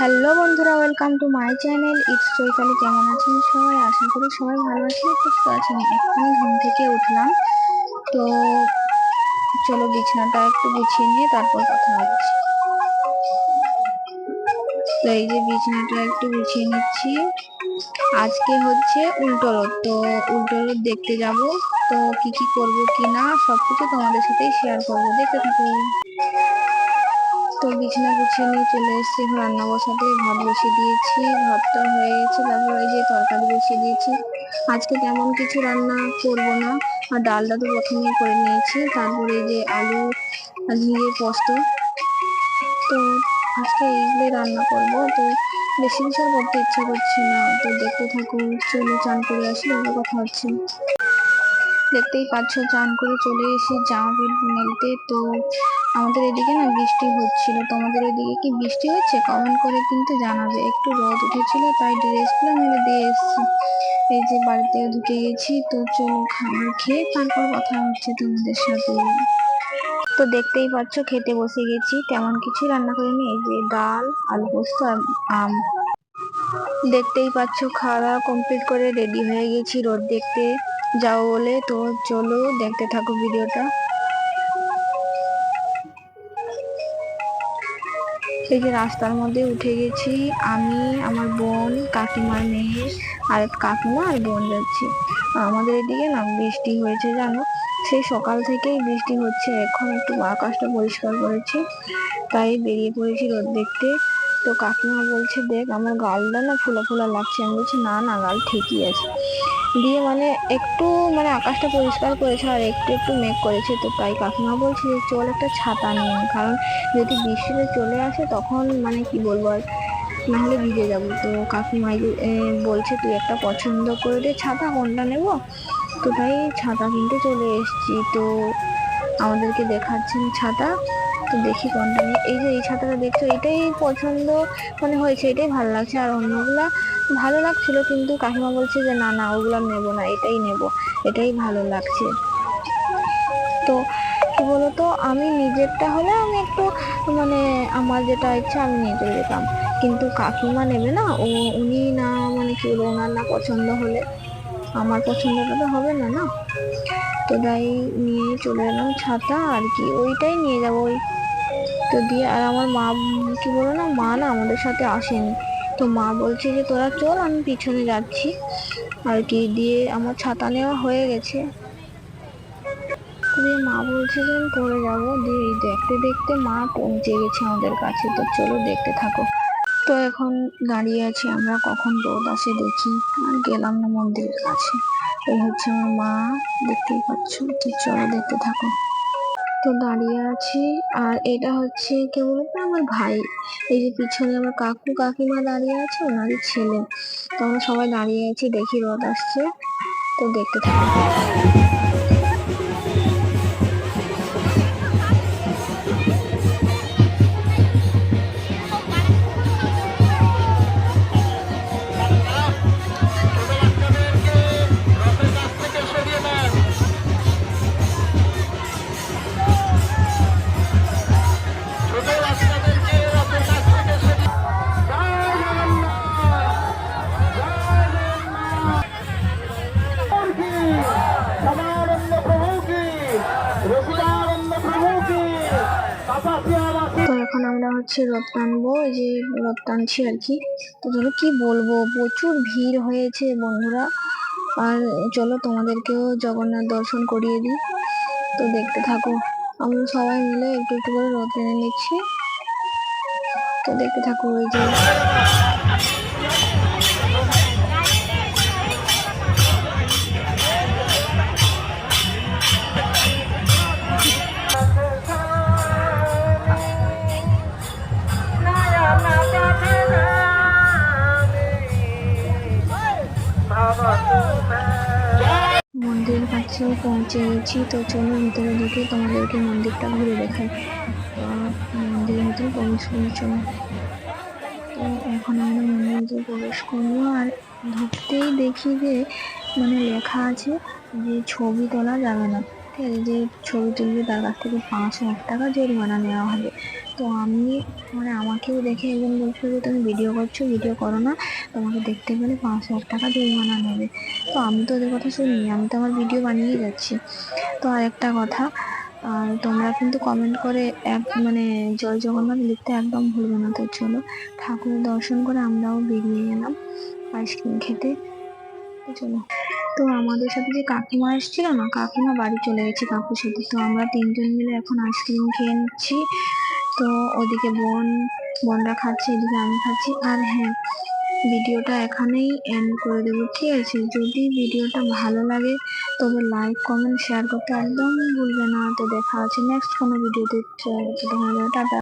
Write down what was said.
Hello বন্ধুরা, welcome to my channel. It's Chaitali কেমন আছেন সবাই? আশা করি সবাই ভালো আছেন, সুস্থ আছেন। এখন ঘুম থেকে উঠলাম। তো চলো বিছানাটা একটু গুছিয়ে নিয়ে তারপর কথা বলছি। তো এই যে বিছানাটা একটু গুছিয়ে নিচ্ছি। আজকে হচ্ছে উল্টো রোদ তো উল্টো রোদ দেখতে যাব। তো কি কি করব কি না, সবকিছু তোমাদের সাথেই শেয়ার করব। দেখতে থাকো। তো বিছানা গুছিয়ে নিয়ে চলে এসেছি। রান্না বসাতে ভাত বসিয়ে দিয়েছি, ভাতটা হয়ে গেছে, তারপর এই যে তরকারি বসিয়ে দিয়েছি। আজকে তেমন কিছু রান্না করব না, আর ডালটা তো প্রথমেই করে নিয়েছি। তারপরে এই যে আলু ঝিঙে পোস্ত। তো আজকে এইগুলো রান্না করব। তো বেশি কিছু করতে ইচ্ছা করছে না। তো দেখতে থাকুন চলে চান করে আসি অন্য কথা হচ্ছে। দেখতেই পাচ্ছ, চান করে চলে এসে জামা মেলতে। তো আমাদের এদিকে না বৃষ্টি হচ্ছিল। তোমাদের এদিকে কি বৃষ্টি হচ্ছে? কমেন্ট করে কিন্তু জানাবে। একটু রোদ উঠেছিল, তাই ড্রেসগুলো মেলে দিয়ে এসেছি। এই যে বাড়িতে ঢুকে গেছি, তো চলো খাবার খেয়ে তারপর কথা হচ্ছে তোমাদের সাথে। তো দেখতেই পাচ্ছ, খেতে বসে গেছি। তেমন কিছু রান্না করিনি। এই যে ডাল, আলু পোস্ত আম। দেখতেই পাচ্ছ, খাওয়া দাওয়া কমপ্লিট করে রেডি হয়ে গেছি রোদ দেখতে। যাও বলে তো চলো দেখতে থাকো ভিডিওটা। এই যে রাস্তার মধ্যে উঠে গেছি আমি, আমার বোন কাকিমার মেয়ে আর কাকিমা আর বোন যাচ্ছি। আমাদের এদিকে না বৃষ্টি হয়েছে জানো? সেই সকাল থেকেই বৃষ্টি হচ্ছে, এখন একটু আকাশটা পরিষ্কার করেছি, তাই বেরিয়ে পড়েছি রোদ দেখতে। তো কাকিমা বলছে, দেখ, আমার গালটা না ফোলা ফোলা লাগছে। আমি বলছি, না না, গাল ঠিকই আছে। দিয়ে মানে একটু মানে আকাশটা পরিষ্কার করেছে আর একটু একটু মেঘ করেছে। তো তাই কাকিমা বলছে যে, চল একটা ছাতা নিয়ে কারণ যদি বৃষ্টিতে চলে আসে তখন মানে কি বলব আর, নাহলে ভিজে যাব। তো কাকিমাই বলছে, তুই একটা পছন্দ করে দে ছাতা, কোনটা নেব? তো তাই ছাতা কিনতে চলে এসেছি। তো আমাদেরকে দেখাচ্ছেন ছাতা। তো দেখি কোনটা নিয়ে এই যে এই ছাতাটা দেখছ, এটাই পছন্দ মানে হয়েছে, এটাই ভালো লাগছে। আর অন্যগুলা ভালো লাগছিল, কিন্তু কাকিমা বলছে যে, না না, ওগুলো নেব না, এটাই নেব, এটাই ভালো লাগছে। তো কি বলতো, আমি নিজেরটা হলে আমি একটু মানে আমার যেটা ইচ্ছা আমি নিয়ে চলে যেতাম। কিন্তু কাকিমা নেবে না, ও, উনি না মানে কি বলব, ওনার না পছন্দ হলে, আমার পছন্দটা তো হবে না না? তো তাই নিয়ে চলে এলাম ছাতা, আর কি, ওইটাই নিয়ে যাব, ওই তো দিয়ে আর আমার মা কি বলো না, মা না আমাদের সাথে আসেনি। তো মা বলছে যে, তোরা চল, আমি পিছনে যাচ্ছি। আর কি দিয়ে আমার ছাতা নেওয়া হয়ে গেছে। দিয়ে মা বলছে যে, আমি পরে যাব। দিয়ে দেখতে দেখতে মা পৌঁছে গেছে আমাদের কাছে। তো চলো দেখতে থাকো। তো এখন দাঁড়িয়ে আছি আমরা, কখন রোদ আসে দেখি। আর গেলাম না মন্দিরের কাছে। এই হচ্ছে আমার মা, দেখতেই পাচ্ছ? তো চলো দেখতে থাকো। তো দাঁড়িয়ে আছি। আর এটা হচ্ছে কে বলতো, আমার ভাই। এই যে পিছনে আমার কাকু, কাকিমা দাঁড়িয়ে আছে, ওনারই ছেলে। তো আমরা সবাই দাঁড়িয়ে আছি, দেখি রথ আসছে। তো দেখতে থাকি তো এখন আমরা হচ্ছে রথ টানবো, এই যে রথ টানছি আর কি। তো চলো কি বলব, প্রচুর ভিড় হয়েছে বন্ধুরা। আর চলো তোমাদেরকেও জগন্নাথ দর্শন করিয়ে দিই। তো দেখতে থাকো, আমরা সবাই মিলে একটু একটু করে রথ টেনে নিচ্ছি। তো দেখতে থাকো ওই যে মন্দিরের কাছে পৌঁছে গেছি তো চলো ভিতরে ঢুকে তোমাদেরকে মন্দিরটা ঘুরে দেখাই। মন্দিরের ভিতরে প্রবেশ করে চলো তো এখন আমরা মন্দিরে প্রবেশ করব। আর ঢুকতেই দেখি যে মানে লেখা আছে যে, ছবি তোলা যাবে না। ঠিক আছে? যে ছবি তুলবে, তার কাছ থেকে পাঁচশো এক টাকা জরিমানা নেওয়া হবে। তো আমি মানে আমাকেও দেখে একজন বলছিল যে, তুমি ভিডিও করছ ভিডিও করো না। তোমাকে দেখতে গেলে পাঁচ হাজার টাকা জরিমানা নেবে। তো আমি তো ওদের কথা শুনিনি, আমি তো আমার ভিডিও বানিয়ে যাচ্ছি। তো আর একটা কথা আর তোমরা কিন্তু কমেন্ট করে এক মানে জয় জগন্নাথ লিখতে একদম ভুলবে না তো, চলো। ঠাকুরের দর্শন করে আমরাও বেরিয়ে গেলাম আইসক্রিম খেতে। চলো। তো আমাদের সাথে যে কাকিমা এসেছিল না, কাকিমা বাড়ি চলে গেছে কাকুর সাথে। তো আমরা তিনজন মিলে এখন আইসক্রিম খেয়ে নিচ্ছি। তো ওদিকে বোন, বোনরা খাচ্ছে, এদিকে আমি খাচ্ছি। আর হ্যাঁ ভিডিওটা এখানেই এন্ড করে দেবো, ঠিক আছে? যদি ভিডিওটা ভালো লাগে, তবে লাইক কমেন্ট শেয়ার করতে একদম ভুলবে না। তো দেখা আছে নেক্সট কোনো ভিডিওতে। টাটা।